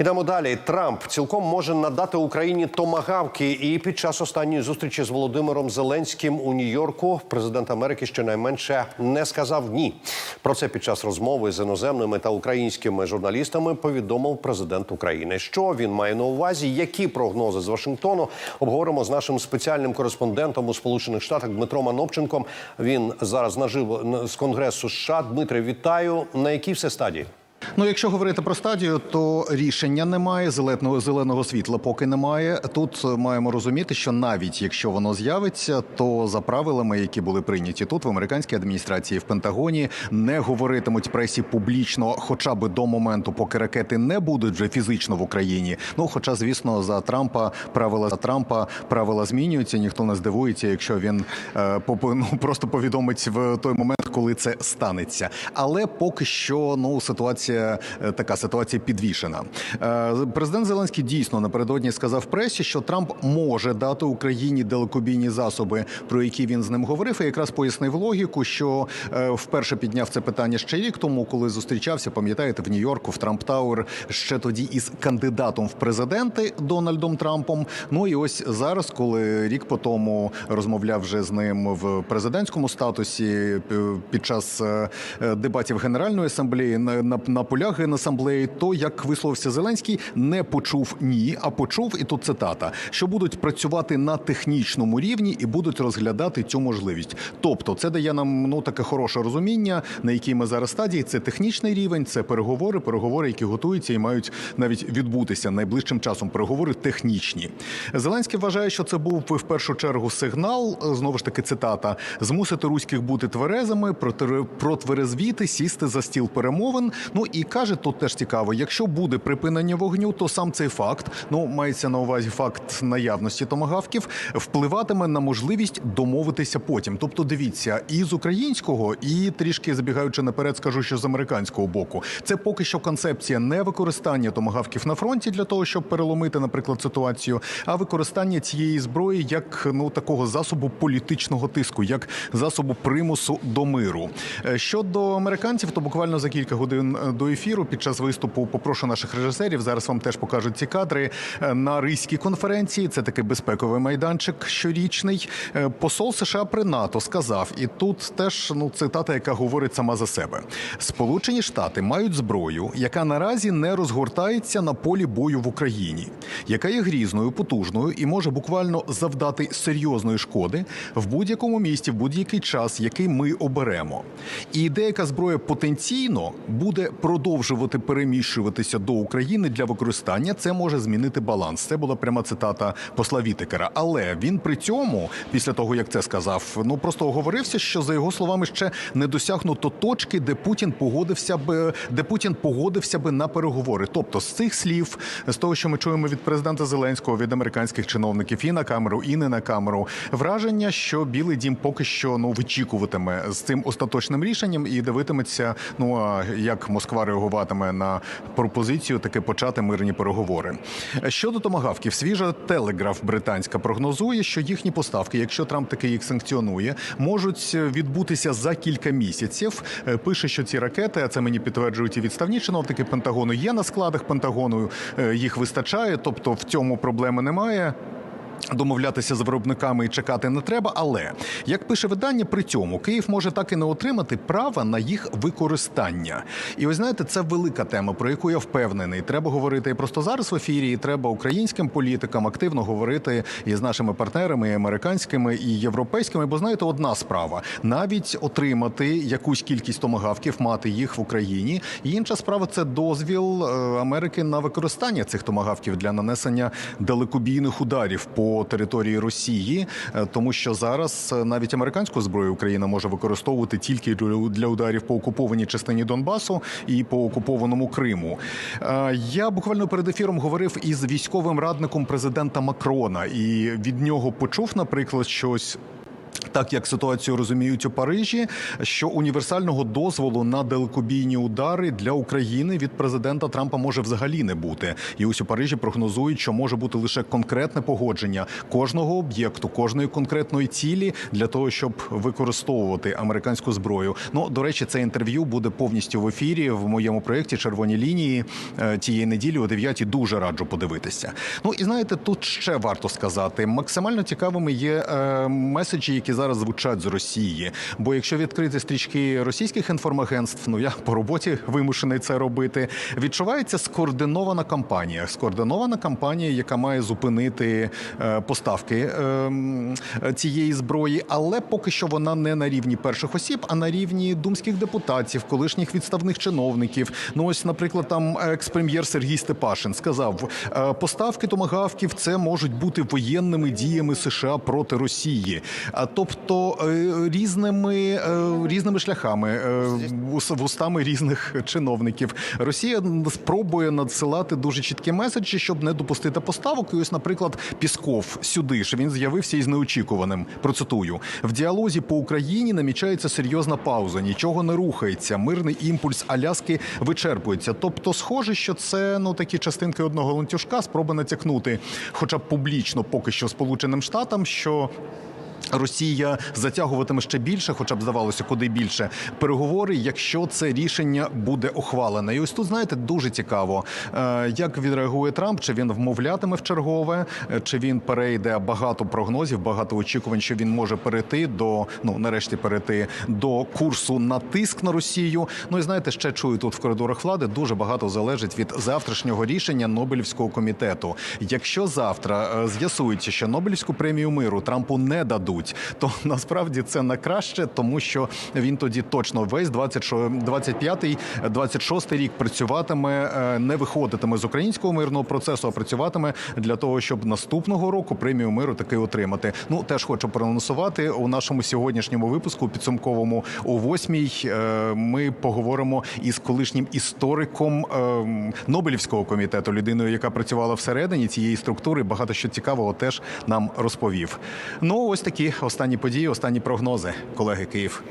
Ідемо далі. Трамп цілком може надати Україні томагавки. І під час останньої зустрічі з Володимиром Зеленським у Нью-Йорку президент Америки щонайменше не сказав ні. Про це під час розмови з іноземними та українськими журналістами повідомив президент України. Що він має на увазі? Які прогнози з Вашингтону обговоримо з нашим спеціальним кореспондентом у Сполучених Штатах Дмитром Анопченком. Він зараз наживо з конгресу США. Дмитре, вітаю. На якій все стадії? Ну, якщо говорити про стадію, то рішення немає, зеленого зеленого світла поки немає. Тут маємо розуміти, що навіть якщо воно з'явиться, то за правилами, які були прийняті тут в американській адміністрації в Пентагоні, не говоритимуть пресі публічно, хоча б до моменту, поки ракети не будуть вже фізично в Україні. Ну, хоча, звісно, за Трампа правила за Трампа правила змінюються. Ніхто не здивується, якщо він е, ну, просто повідомить в той момент, коли це станеться. Але поки що ну ситуація е, така ситуація підвішена. Е, Президент Зеленський дійсно напередодні сказав пресі, що Трамп може дати Україні далекобійні засоби, про які він з ним говорив. І якраз пояснив логіку, що е, вперше підняв це питання ще рік тому, коли зустрічався, пам'ятаєте, в Нью-Йорку, в Трамп Тауер, ще тоді із кандидатом в президенти Дональдом Трампом. Ну і ось зараз, коли рік по тому розмовляв вже з ним в президентському статусі під час е, е, дебатів Генеральної асамблеї на, на, на полях генасамблеї, то як висловився Зеленський, не почув ні, а почув, і тут цитата, що будуть працювати на технічному рівні і будуть розглядати цю можливість. Тобто, це дає нам ну таке хороше розуміння, на якій ми зараз стадії. Це технічний рівень, це переговори, переговори, які готуються і мають навіть відбутися найближчим часом. Переговори технічні. Зеленський вважає, що це був в першу чергу сигнал. Знову ж таки, цитата: змусити руських бути тверезими, протверезвіти, сісти за стіл перемовин. Ну і каже, тут теж цікаво, якщо буде припинення вогню, то сам цей факт, ну мається на увазі факт наявності томагавків, впливатиме на можливість домовитися потім. Тобто, дивіться, і з українського, і трішки забігаючи наперед, скажу, що з американського боку, це поки що концепція не використання томагавків на фронті для того, щоб переломити, наприклад, ситуацію, а використання цієї зброї як ну такого засобу політичного тиску, як засобу примусу до миру. Е, Щодо американців, то буквально за кілька годин е, до ефіру під час виступу попрошу наших режисерів. Зараз вам теж покажуть ці кадри е, на ризькій конференції. Це такий безпековий майданчик щорічний. Посол США при НАТО сказав, і тут теж ну цитата, яка говорить сама за себе: Сполучені Штати мають зброю, яка наразі не розгортається на полі бою в Україні, яка є грізною, потужною і може буквально завдати серйозної шкоди в будь-якому місті, в будь-який час, який ми оберемо. І деяка зброя потенційно буде продовжувати переміщуватися до України для використання. Це може змінити баланс. Це була пряма цитата посла Вітекера. Але він при цьому, після того як це сказав, ну просто оговорився, що за його словами ще не досягнуто точки, де Путін погодився би, де Путін погодився би на переговори. Тобто, з цих слів, з того, що ми чуємо від президента Зеленського, від американських чиновників і на камеру, і не на камеру, враження, що Білий Дім поки що ну вичікуватиме з цим остаточним рішенням і дивитиметься, ну а як Москва реагуватиме на пропозицію таки почати мирні переговори. Щодо томагавків, свіжа телеграф британська прогнозує, що їхні поставки, якщо Трамп таки їх санкціонує, можуть відбутися за кілька місяців. Е, Пише, що ці ракети, а це мені підтверджують і відставні чиновники Пентагону, є на складах Пентагону, е, їх вистачає, тобто в цьому проблеми немає. Домовлятися з виробниками і чекати не треба, але як пише видання, при цьому Київ може так і не отримати права на їх використання. І ви знаєте, це велика тема, про яку я впевнений. Треба говорити і просто зараз в ефірі. І треба українським політикам активно говорити і з нашими партнерами, і американськими і європейськими. Бо знаєте, одна справа навіть отримати якусь кількість томагавків, мати їх в Україні. І інша справа це дозвіл е, Америки на використання цих томагавків для нанесення далекобійних ударів по території Росії, е, тому що зараз е, навіть американську зброю Україна може використовувати тільки для ударів по окупованій частині Донбасу і по окупованому Криму. Е, Я буквально перед ефіром говорив із військовим радником президента Макрона, і від нього почув, наприклад, щось. Так як ситуацію розуміють у Парижі, що універсального дозволу на далекобійні удари для України від президента Трампа може взагалі не бути. І ось у Парижі прогнозують, що може бути лише конкретне погодження кожного об'єкту, кожної конкретної цілі для того, щоб використовувати американську зброю. Ну до речі, це інтерв'ю буде повністю в ефірі в моєму проєкті Червоні лінії е, тієї неділі о 9 Дуже раджу подивитися. Ну і знаєте, тут ще варто сказати, максимально цікавими є е, меседжі, які зараз звучать з Росії. Бо якщо відкрити стрічки російських інформагентств, ну я по роботі вимушений це робити. Відчувається скоординована кампанія. Скоординована кампанія, яка має зупинити е, поставки е, цієї зброї, але поки що вона не на рівні перших осіб, а на рівні думських депутатів, колишніх відставних чиновників. Ну ось, наприклад, там екс-прем'єр Сергій Степашин сказав, е, поставки томагавків це можуть бути воєнними діями США проти Росії. А тобто е, різними е, різними шляхами, е, вус- вустами різних чиновників, Росія спробує надсилати дуже чіткі меседжі, щоб не допустити поставок. І ось, наприклад, Пісков сюди ж він з'явився із неочікуваним. Процитую в діалозі по Україні намічається серйозна пауза. Нічого не рухається. Мирний імпульс Аляски вичерпується. Тобто, схоже, що це ну такі частинки одного ланцюжка, спроби натякнути, хоча б публічно, поки що Сполученим Штатам, що. Росія затягуватиме ще більше, хоча б здавалося, куди більше переговори, якщо це рішення буде ухвалене. І ось тут знаєте дуже цікаво, е, як відреагує Трамп, чи він вмовлятиме в чергове, е, чи він перейде багато прогнозів, багато очікувань, що він може перейти до ну нарешті перейти до курсу на тиск на Росію. Ну і знаєте, ще чую тут в коридорах влади. Дуже багато залежить від завтрашнього рішення Нобелівського комітету. Якщо завтра е, з'ясується, що Нобелівську премію миру Трампу не дадуть, то насправді це на краще, тому що він тоді точно весь 25-й, 26-й рік працюватиме, е, не виходитиме з українського мирного процесу, а працюватиме для того, щоб наступного року премію миру таки отримати. Ну теж хочу проанонсувати у нашому сьогоднішньому випуску, підсумковому о восьмій. е, Ми поговоримо із колишнім істориком е, Нобелівського комітету, людиною, яка працювала всередині цієї структури. Багато що цікавого теж нам розповів. Ну ось такі останні події, останні прогнози, колеги Київ.